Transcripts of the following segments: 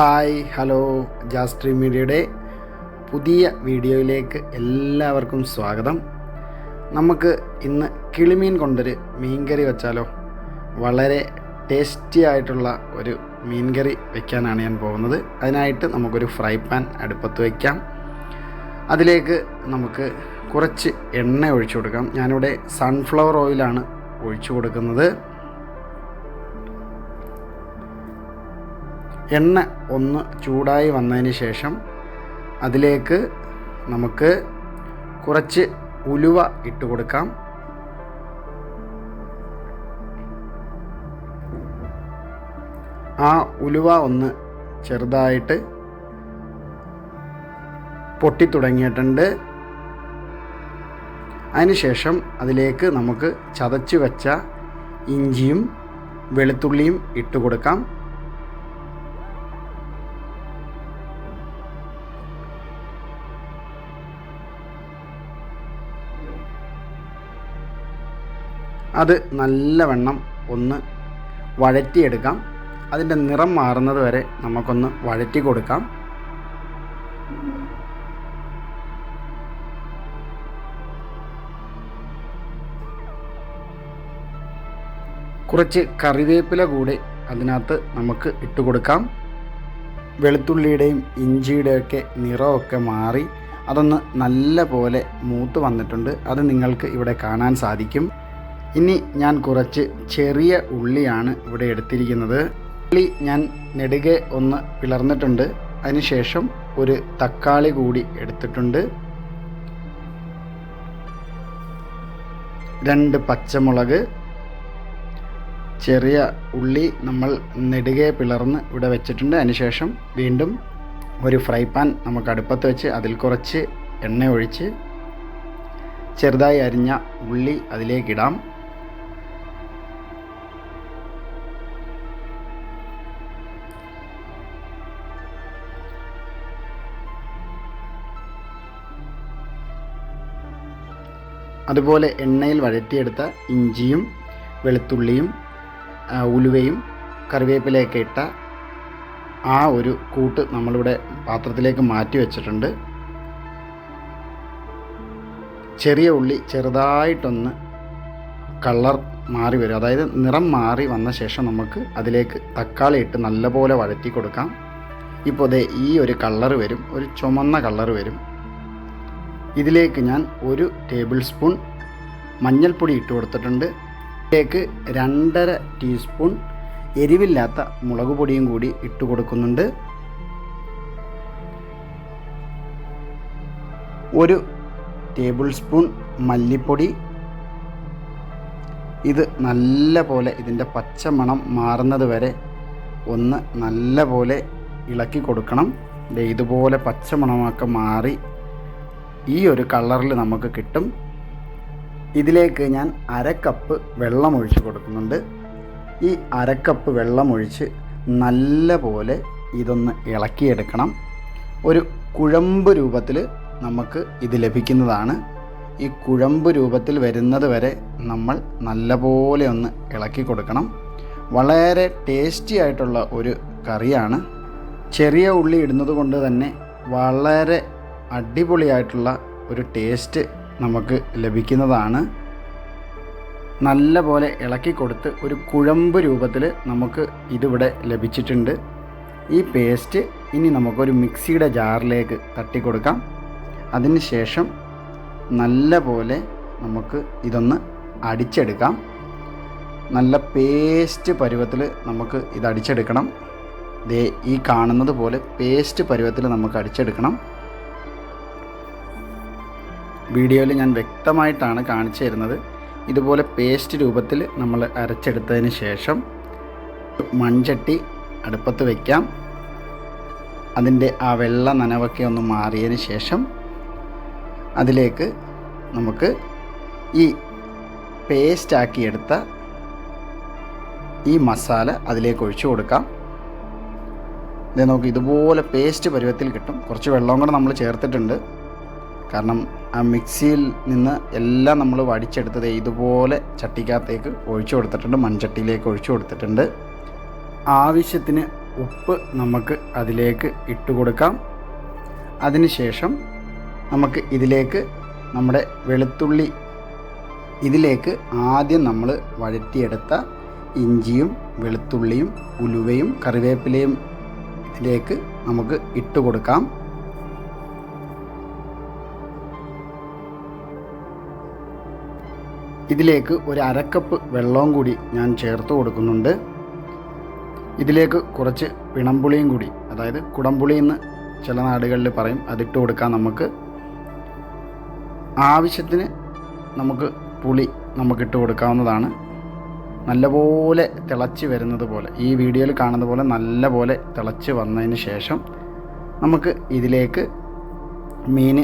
Hi hello ജാസ്ട്രീ മീഡിയയുടെ പുതിയ വീഡിയോയിലേക്ക് എല്ലാവർക്കും സ്വാഗതം. നമുക്ക് ഇന്ന് കിളിമീൻ കൊണ്ടൊരു മീൻകറി വെച്ചാലോ? വളരെ ടേസ്റ്റി ആയിട്ടുള്ള ഒരു മീൻകറി വെക്കാനാണ് ഞാൻ പോകുന്നത്. അതിനായിട്ട് നമുക്കൊരു ഫ്രൈ പാൻ അടുപ്പത്ത് വയ്ക്കാം അതിലേക്ക് നമുക്ക് കുറച്ച് എണ്ണ ഒഴിച്ചു കൊടുക്കാം. ഞാനിവിടെ സൺഫ്ലവർ ഓയിലാണ് ഒഴിച്ചു കൊടുക്കുന്നത്. എണ്ണ ഒന്ന് ചൂടായി വന്നതിന് ശേഷം അതിലേക്ക് നമുക്ക് കുറച്ച് ഉലുവ ഇട്ട് കൊടുക്കാം. ആ ഉലുവ ഒന്ന് ചെറുതായിട്ട് പൊട്ടിത്തുടങ്ങിയിട്ടുണ്ട് അതിനുശേഷം അതിലേക്ക് നമുക്ക് ചതച്ച് വെച്ച ഇഞ്ചിയും വെളുത്തുള്ളിയും ഇട്ട് കൊടുക്കാം. അത് നല്ലവണ്ണം ഒന്ന് വഴറ്റിയെടുക്കാം. അതിന്റെ നിറം മാറുന്നത് വരെ നമുക്കൊന്ന് വഴറ്റി കൊടുക്കാം. കുറച്ച് കറിവേപ്പില കൂടി അതിനകത്ത് നമുക്ക് ഇട്ട് കൊടുക്കാം. വെളുത്തുള്ളിയുടെയും ഇഞ്ചിയുടെയൊക്കെ നിറമൊക്കെ മാറി അതൊന്ന് നല്ല പോലെ മൂത്ത് വന്നിട്ടുണ്ട്. അത് നിങ്ങൾക്ക് ഇവിടെ കാണാൻ സാധിക്കും. ഇനി ഞാൻ കുറച്ച് ചെറിയ ഉള്ളിയാണ് ഇവിടെ എടുത്തിരിക്കുന്നത്. ഉള്ളി ഞാൻ നെടുകെ ഒന്ന് പിളർന്നിട്ടുണ്ട്. അതിനുശേഷം ഒരു തക്കാളി കൂടി എടുത്തിട്ടുണ്ട്. രണ്ട് പച്ചമുളക്. ചെറിയ ഉള്ളി നമ്മൾ നെടുകെ പിളർന്ന് ഇവിടെ വെച്ചിട്ടുണ്ട്. അതിനുശേഷം വീണ്ടും ഒരു ഫ്രൈ പാൻ നമുക്ക് അടുപ്പത്ത് വെച്ച് അതിൽ കുറച്ച് എണ്ണ ഒഴിച്ച് ചെറുതായി അരിഞ്ഞ ഉള്ളി അതിലേക്കിടാം അതുപോലെ എണ്ണയിൽ വഴറ്റിയെടുത്ത ഇഞ്ചിയും വെളുത്തുള്ളിയും ഉലുവയും കറിവേപ്പിലയൊക്കെ ഇട്ട ആ ഒരു കൂട്ട് നമ്മളിവിടെ പാത്രത്തിലേക്ക് മാറ്റി വെച്ചിട്ടുണ്ട്. ചെറിയ ഉള്ളി ചെറുതായിട്ടൊന്ന് കളർ മാറി വരും. അതായത് നിറം മാറി വന്ന ശേഷം നമുക്ക് അതിലേക്ക് തക്കാളി ഇട്ട് നല്ലപോലെ വഴറ്റി കൊടുക്കാം. ഇപ്പോൾ ദേ ഈ ഒരു കളർ വരും ഒരു ചുമന്ന കളർ വരും. ഇതിലേക്ക് ഞാൻ ഒരു ടേബിൾ സ്പൂൺ മഞ്ഞൾപ്പൊടി ഇട്ട് കൊടുത്തിട്ടുണ്ട്. ഇതിലേക്ക് രണ്ടര ടീസ്പൂൺ എരിവില്ലാത്ത മുളക് പൊടിയും കൂടി ഇട്ട് കൊടുക്കുന്നുണ്ട്. ഒരു ടേബിൾ സ്പൂൺ മല്ലിപ്പൊടി. ഇത് നല്ല പോലെ ഇതിന്റെ പച്ചമണം മാറുന്നത് വരെ ഒന്ന് നല്ല പോലെ ഇളക്കി കൊടുക്കണം. ഇതുപോലെ പച്ചമണമൊക്കെ മാറി ഈ ഒരു കളറിൽ നമുക്ക് കിട്ടും. ഇതിലേക്ക് ഞാൻ അരക്കപ്പ് വെള്ളം ഒഴിച്ച് കൊടുക്കുന്നുണ്ട്. ഈ അരക്കപ്പ് വെള്ളമൊഴിച്ച് നല്ല പോലെ ഇതൊന്ന് ഇളക്കിയെടുക്കണം. ഒരു കുഴമ്പ് രൂപത്തിൽ നമുക്ക് ഇത് ലഭിക്കുന്നതാണ്. ഈ കുഴമ്പ് രൂപത്തിൽ വരുന്നത് വരെ നമ്മൾ നല്ലപോലെ ഒന്ന് ഇളക്കി കൊടുക്കണം. വളരെ ടേസ്റ്റി ആയിട്ടുള്ള ഒരു കറിയാണ്. ചെറിയ ഉള്ളി ഇടുന്നത് കൊണ്ട് തന്നെ വളരെ അടിപൊളിയായിട്ടുള്ള ഒരു ടേസ്റ്റ് നമുക്ക് ലഭിക്കുന്നതാണ്. നല്ല പോലെ ഇളക്കി കൊടുത്ത് ഒരു കുഴമ്പ് രൂപത്തിൽ നമുക്ക് ഇതിവിടെ ലഭിച്ചിട്ടുണ്ട്. ഈ പേസ്റ്റ് ഇനി നമുക്കൊരു മിക്സിയുടെ ജാറിലേക്ക് തട്ടി കൊടുക്കാം അതിന് ശേഷം നല്ല പോലെ നമുക്ക് ഇതൊന്ന് അടിച്ചെടുക്കാം. നല്ല പേസ്റ്റ് പരുവത്തിൽ നമുക്ക് ഇത് അടിച്ചെടുക്കണം. ദേ ഈ കാണുന്നത് പോലെ പേസ്റ്റ് പരുവത്തിൽ നമുക്ക് അടിച്ചെടുക്കണം. വീഡിയോയിൽ ഞാൻ വ്യക്തമായിട്ടാണ് കാണിച്ചു തരുന്നത്. ഇതുപോലെ പേസ്റ്റ് രൂപത്തിൽ നമ്മൾ അരച്ചെടുത്തതിന് ശേഷം മൺചട്ടി അടുപ്പത്ത് വയ്ക്കാം അതിന്റെ ആ വെള്ള നനവൊക്കെ ഒന്ന് മാറിയതിന് ശേഷം അതിലേക്ക് നമുക്ക് ഈ പേസ്റ്റാക്കിയെടുത്ത ഈ മസാല അതിലേക്ക് ഒഴിച്ചു കൊടുക്കാം. ഇത് നമുക്ക് ഇതുപോലെ പേസ്റ്റ് പരുവത്തിൽ കിട്ടും. കുറച്ച് വെള്ളവും കൂടെ നമ്മൾ ചേർത്തിട്ടുണ്ട്. കാരണം ആ മിക്സിയിൽ നിന്ന് എല്ലാം നമ്മൾ വടിച്ചെടുത്തത് ഇതുപോലെ ചട്ടിക്കകത്തേക്ക് ഒഴിച്ചു കൊടുത്തിട്ടുണ്ട് മൺചട്ടിയിലേക്ക് ഒഴിച്ചു കൊടുത്തിട്ടുണ്ട്. ആവശ്യത്തിന് ഉപ്പ് നമുക്ക് അതിലേക്ക് ഇട്ട് കൊടുക്കാം. അതിനുശേഷം നമുക്ക് ഇതിലേക്ക് നമ്മുടെ വെളുത്തുള്ളി ഇതിലേക്ക് ആദ്യം നമ്മൾ വഴറ്റിയെടുത്ത ഇഞ്ചിയും വെളുത്തുള്ളിയും ഉലുവയും കറിവേപ്പിലയും ഇതിലേക്ക് നമുക്ക് ഇട്ട് കൊടുക്കാം. ഇതിലേക്ക് ഒരു അരക്കപ്പ് വെള്ളവും കൂടി ഞാൻ ചേർത്ത് കൊടുക്കുന്നുണ്ട്. ഇതിലേക്ക് കുറച്ച് പിണമ്പുളിയും കൂടി അതായത് കുടംപുളി എന്ന് ചില നാടുകളിൽ പറയും അതിട്ട് കൊടുക്കാം നമുക്ക്. ആവശ്യത്തിന് നമുക്ക് പുളി നമുക്കിട്ട് കൊടുക്കാവുന്നതാണ്. നല്ലപോലെ തിളച്ച് വരുന്നത് പോലെ ഈ വീഡിയോയിൽ കാണുന്ന പോലെ നല്ലപോലെ തിളച്ച് വന്നതിന് ശേഷം നമുക്ക് ഇതിലേക്ക് മീൻ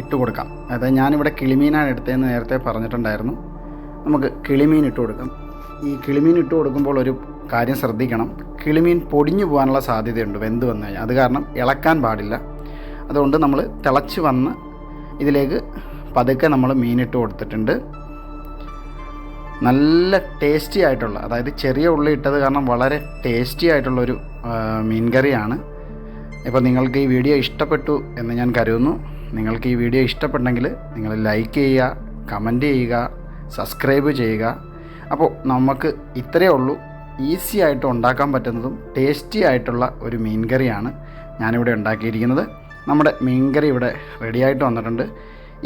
ഇട്ട് കൊടുക്കാം. അതായത് ഞാനിവിടെ കിളിമീനാണ് എടുത്തതെന്ന് നേരത്തെ പറഞ്ഞിട്ടുണ്ടായിരുന്നു. നമുക്ക് കിളിമീൻ ഇട്ട് കൊടുക്കാം. ഈ കിളിമീൻ ഇട്ട് കൊടുക്കുമ്പോൾ ഒരു കാര്യം ശ്രദ്ധിക്കണം. കിളിമീൻ പൊടിഞ്ഞു പോകാനുള്ള സാധ്യതയുണ്ട് വെന്ത് വന്നു കഴിഞ്ഞാൽ. അത് കാരണം ഇളക്കാൻ പാടില്ല. അതുകൊണ്ട് നമ്മൾ തിളച്ച് വന്ന് ഇതിലേക്ക് പതുക്കെ നമ്മൾ മീനിട്ട് കൊടുത്തിട്ടുണ്ട്. നല്ല ടേസ്റ്റി ആയിട്ടുള്ള അതായത് ചെറിയ ഉള്ളി ഇട്ടത് കാരണം വളരെ ടേസ്റ്റി ആയിട്ടുള്ളൊരു മീൻ കറിയാണ്. ഇപ്പോൾ നിങ്ങൾക്ക് ഈ വീഡിയോ ഇഷ്ടപ്പെട്ടു എന്ന് ഞാൻ കരുതുന്നു. നിങ്ങൾക്ക് ഈ വീഡിയോ ഇഷ്ടപ്പെട്ടെങ്കിൽ നിങ്ങൾ ലൈക്ക് ചെയ്യുക കമന്റ് ചെയ്യുക സബ്സ്ക്രൈബ് ചെയ്യുക. അപ്പോൾ നമുക്ക് ഇത്രയേ ഉള്ളൂ. ഈസി ആയിട്ട് ഉണ്ടാക്കാൻ പറ്റുന്നതും ടേസ്റ്റി ആയിട്ടുള്ള ഒരു മീൻ കറിയാണ് ഞാനിവിടെ ഉണ്ടാക്കിയിരിക്കുന്നത്. നമ്മുടെ മീൻ കറി ഇവിടെ റെഡിയായിട്ട് വന്നിട്ടുണ്ട്.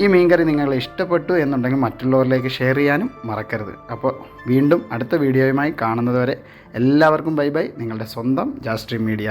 ഈ മീൻ കറി നിങ്ങൾ ഇഷ്ടപ്പെട്ടു എന്നുണ്ടെങ്കിൽ മറ്റുള്ളവരിലേക്ക് ഷെയർ ചെയ്യാനും മറക്കരുത്. അപ്പോൾ വീണ്ടും അടുത്ത വീഡിയോയുമായി കാണുന്നതുവരെ എല്ലാവർക്കും ബൈ ബൈ നിങ്ങളുടെ സ്വന്തം ജാസ്ട്രീം മീഡിയ.